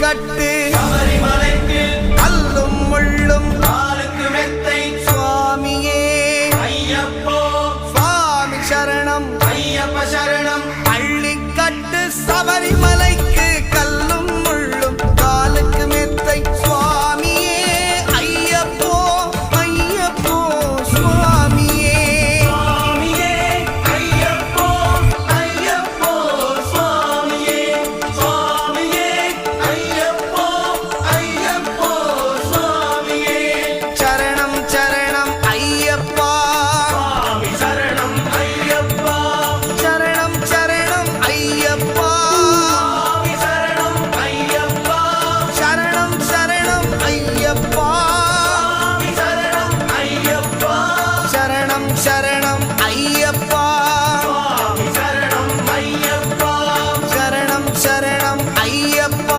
கட்டு. சபரிமலைக்கு கல்லும் முள்ளும் காலுக்கு மெத்தை. சுவாமியே. ஐயப்போ. சுவாமி சரணம். ஐயப்ப சரணம். சரணம் ஐயப்பா.